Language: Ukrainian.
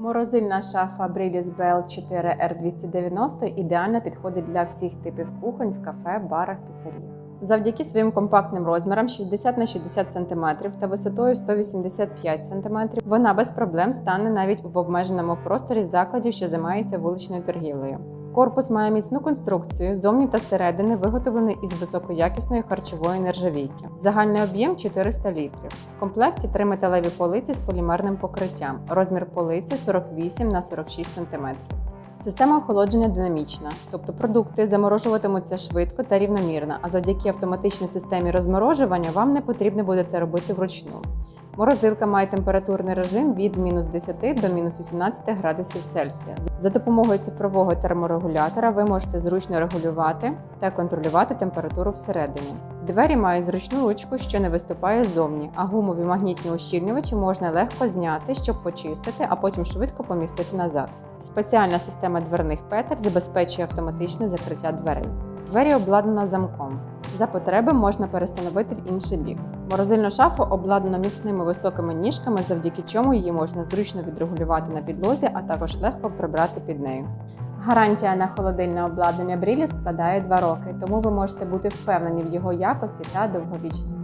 Морозильна шафа Brillis Bell 4 R290 ідеально підходить для всіх типів кухонь в кафе, барах, піцеріях. Завдяки своїм компактним розмірам 60 на 60 см та висотою 185 см вона без проблем стане навіть в обмеженому просторі закладів, що займаються вуличною торгівлею. Корпус має міцну конструкцію, зовні та зсередини виготовлений із високоякісної харчової нержавійки. Загальний об'єм 400 літрів. В комплекті три металеві полиці з полімерним покриттям. Розмір полиці 48 на 46 см. Система охолодження динамічна, тобто продукти заморожуватимуться швидко та рівномірно, а завдяки автоматичній системі розморожування вам не потрібно буде це робити вручну. Морозилка має температурний режим від мінус 10 до мінус 18 градусів Цельсія. За допомогою цифрового терморегулятора ви можете зручно регулювати та контролювати температуру всередині. Двері мають зручну ручку, що не виступає ззовні, а гумові магнітні ущільнювачі можна легко зняти, щоб почистити, а потім швидко помістити назад. Спеціальна система дверних петель забезпечує автоматичне закриття дверей. Двері обладнано замком. За потреби можна перестановити інший бік. Морозильну шафу обладнано міцними високими ніжками, завдяки чому її можна зручно відрегулювати на підлозі, а також легко прибрати під нею. Гарантія на холодильне обладнання Брілі складає 2 роки, тому ви можете бути впевнені в його якості та довговічності.